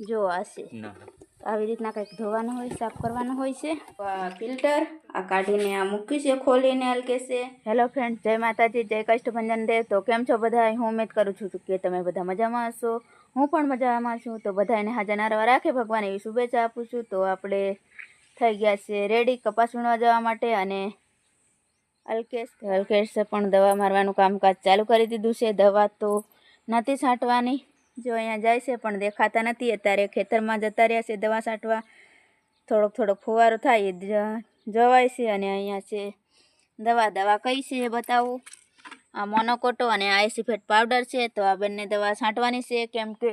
જો આ છે આવી રીતના કંઈક ધોવાનું હોય સાફ કરવાનું હોય છે. ફિલ્ટર આ કાઢીને આ મૂકી છે ખોલીને હલકે છે હેલો ફ્રેન્ડ જય માતાજી જય કષ્ટભંજન દેવ. તો કેમ છો બધા? હું ઉમેદ કરું છું કે તમે બધા મજામાં હશો. હું પણ મજામાં છું. તો બધાને હાજર નારવા રાખે. ભગવાન એવી શુભેચ્છા આપું છું. તો આપણે થઈ ગયા છે રેડી કપાસ વીણવા જવા માટે અને અલ્કેશ તો અલ્કેશે પણ દવા મારવાનું કામકાજ ચાલુ કરી દીધું છે. દવા તો નથી છાંટવાની. જો અહીંયા જાય છે, પણ દેખાતા નથી. અત્યારે ખેતરમાં જતા રહ્યા છે, દવા છાંટવા થોડોક થોડોક ફુવારો થાય જવાય છે અને અહીંયા છે, દવા દવા કઈ છે એ બતાવું. આ મોનોકોટો અને આ પાવડર છે, તો આ બંને દવા છાંટવાની છે. કેમ કે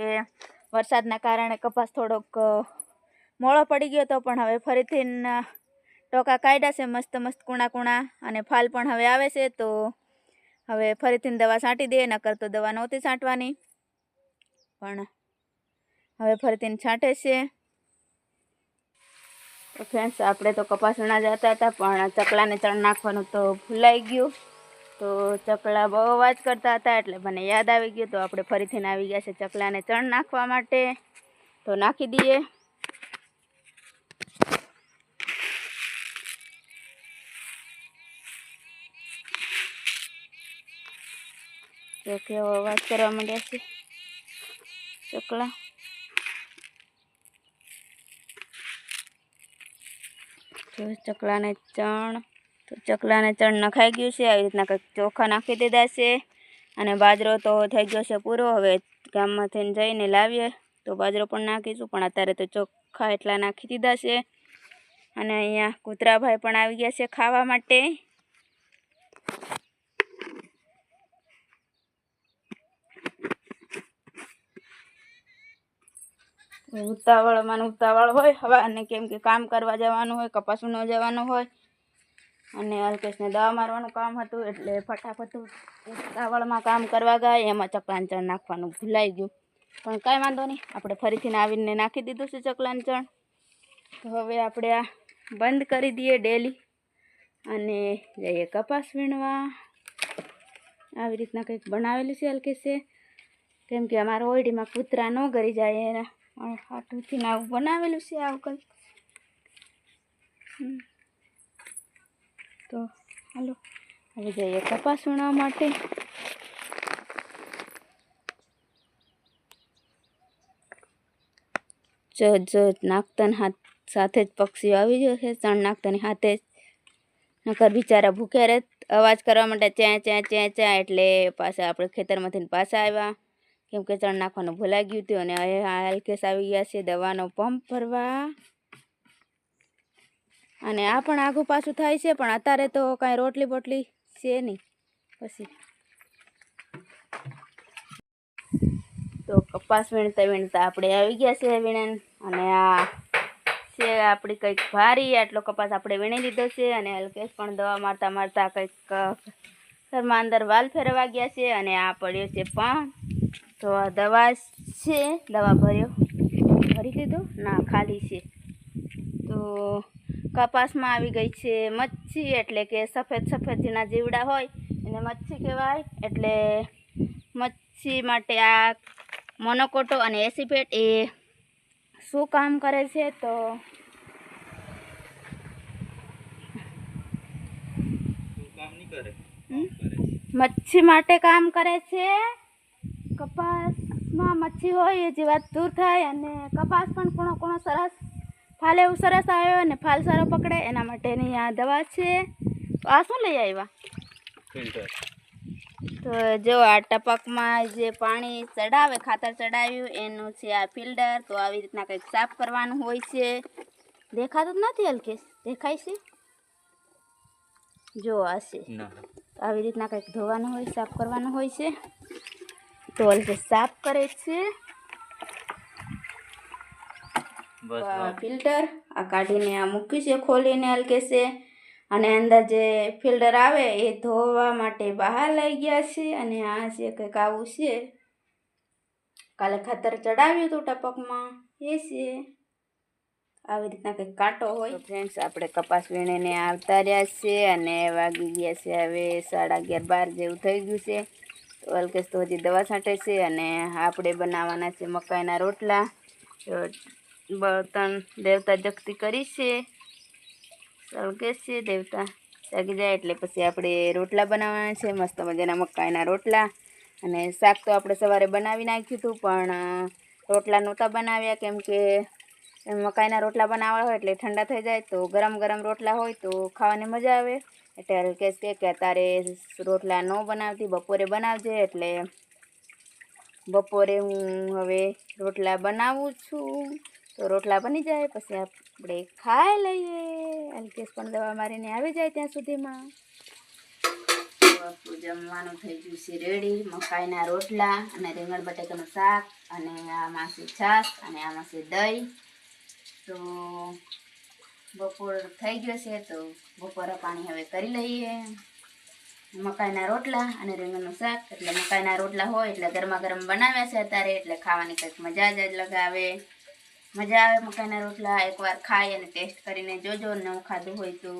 વરસાદના કારણે કપાસ થોડોક મોળો પડી ગયો તો પણ હવે ફરીથી ટોકા કાઢ્યા છે, મસ્ત મસ્ત કૂણા કૂણા અને ફાલ પણ હવે આવે છે, તો હવે ફરીથી દવા છાંટી દઈએ નકર તો દવા નહોતી છાંટવાની પણ હવે ફરતીને છાંટે છે. તો ફ્રેન્ડ્સ આપણે તો કપાસણા જતા હતા, પણ ચકલાને ચણ નાખવાનું તો ભૂલાઈ ગયું. તો ચકલા બહુ અવાજ કરતા હતા, એટલે મને યાદ આવી ગયું. તો આપણે ફરીથી આવી ગયા છે ચકલાને ચણ નાખવા માટે. તો નાખી દઈએ. કેવો અવાજ કરવા માંડ્યા છે? ચકલા ચકલાને ચણ, તો ચકલાને ચણ નખાઈ ગયું છે. આવી રીતના કંઈક ચોખા નાખી દીધા છે. અને બાજરો તો થઈ ગયો છે પૂરો. હવે ગામમાં થઈને જઈને લાવીએ. તો બાજરો પણ નાખીશું. પણ અત્યારે તો ચોખા એટલા નાખી દીધા છે. અને અહીંયા કૂતરાભાઈ પણ આવી ગયા છે ખાવા માટે. ઉતાવળમાં ને ઉતાવળ હોય હવા, અને કેમ કે કામ કરવા જવાનું હોય, કપાસું ન જવાનું હોય, અને અલ્કેશને દવા મારવાનું કામ હતું, એટલે ફટાફટ ઉતાવળમાં કામ કરવા ગયા, એમાં ચકલાંચણ નાખવાનું ભૂલાઈ ગયું. પણ કાંઈ વાંધો નહીં, આપણે ફરીથી આવીને નાખી દીધું છે ચકલાંચણ. તો હવે આપણે આ બંધ કરી દઈએ ડેલી, અને જઈએ કપાસ વીણવા. આવી રીતના કંઈક બનાવેલું છે અલ્કેશે. કેમ કે અમારા ઓયડીમાં કૂતરા ન ગરી જાય એના. હાથુથી આવું બનાવેલું છે આવું કંઈક. તો હાલો, હવે જઈએ તપાસ વીણવા માટે. જો જો, નાખતાની હાથ સાથે જ પક્ષીઓ આવી ગયો છે ત્રણ નાખતાની હાથે જ. નકર બિચારા ભૂખ્યા રહે, અવાજ કરવા માટે ચ્યાં ચ્યાં ચ્યાં ચ્યાં એટલે પાછા આપણે ખેતરમાંથી પાછા આવ્યા. કેમ કે ચણ નાખવાનું ભૂલાઈ ગયું હતું અને આ હલકેશ આવી ગયા છે દવાનો પંપ ભરવા. અને આ પણ આઘું પાછું થાય છે, પણ અત્યારે તો કાંઈ રોટલી બોટલી છે નહીં. પછી. તો કપાસ વીણતા વીણતા આપણે આવી ગયા છે વીણન, અને આ છે આપણી કંઈક ભારી, આટલો કપાસ આપણે વીણી લીધો છે, અને હલકેશ પણ દવા મારતા મારતા કંઈક ઘરમાં અંદર વાલ ફેરવા ગયા છે, અને આ પડ્યો છે પણ તો આ દવા છે દવા ભર્યો. ભરી દીધો? ના ખાલી છે. તો કપાસમાં આવી ગઈ છે મચ્છી એટલે કે સફેદ સફેદ જેના જીવડા હોય એને મચ્છી કહેવાય. એટલે મચ્છી માટે આ મોનોકોટો અને એસીપેટ એ શું કામ કરે છે? તો? મચ્છી માટે કામ કરે છે? મચ્છી હોય એ જીવાત દૂર થાય અને કપાસ પણ કોણો કોણો સરસ ફાલ એવું સરસ આવ્યો અને ફાલ સારો પકડે એના માટેની આ દવા છે. તો આ શું લઈ આવ્યા? તો જો આ ટપકમાં જે પાણી ચડાવે ખાતર ચડાવ્યું એનું છે આ ફિલ્ટર. તો આવી રીતના કંઈક સાફ કરવાનું હોય છે. દેખાતું જ નથી હલકેશ દેખાય છે? જો આ છે. આવી રીતના કંઈક ધોવાનું હોય સાફ કરવાનું હોય છે. હલકેશ સાફ કરે છે. ફિલ્ટર આ કાઢીને આ મૂકી છે ખોલીને હલકેશે અને અંદર જે ફિલ્ટર આવે એ ધોવા માટે બહાર લઈ ગયા છે અને આ છે કંઈક આવું છે. કાલે ખાતર ચડાવ્યું હતું ટપકમાં એ છે. આવી રીતના કંઈક કાંટો હોય. ફ્રેન્ડ્સ આપણે કપાસ વીણીને આવતા રહ્યા છે અને વાગી ગયા છે હવે સાડા અગિયાર બાર જેવું થઈ ગયું છે. તો અલ્કેશ તો હજી દવા છાંટે છે અને આપણે બનાવવાના છે મકાઈના રોટલા. બળતણ દેવતા જગતી કરી છે. અલ્કેશ છે દેવતા. જાગી જાય એટલે પછી આપણે રોટલા બનાવવાના છે. મસ્ત મજાના મકાઈના રોટલા. અને શાક તો આપણે સવારે બનાવી નાખ્યું હતું, પણ રોટલા નહોતા બનાવ્યા. કેમ કે મકાઈના રોટલા બનાવવા હોય એટલે ઠંડા થઈ જાય તો ગરમ ગરમ રોટલા હોય તો ખાવાની મજા આવે. એટલે અલ્કેશ કહે કે તારે રોટલા ન બનાવતી, બપોરે બનાવજે, એટલે બપોરે હું હવે રોટલા બનાવું છું. તો રોટલા બની જાય, પછી આપણે ખાઈ લઈએ. અલ્કેશ પણ દવા મારીને આવી જાય ત્યાં સુધીમાં. આપણું જમવાનું થઈ ગયું છે રેડી મકાઈના રોટલા અને રીંગણ બટાકાનું શાક અને આમાં છે છાશ અને આમાં છે દહીં. તો બપોર થઈ ગયો છે તો બપોરા પાણી હવે કરી લઈએ. મકાઈના રોટલા અને રીંગણનું શાક. એટલે મકાઈના રોટલા હોય એટલે ગરમા ગરમ બનાવ્યા છે અત્યારે. એટલે ખાવાની કંઈક મજા જ લગાવે. મજા આવે મકાઈના રોટલા. એકવાર ખાઈ અને ટેસ્ટ કરીને જોજો. ન ખાધું હોય તો.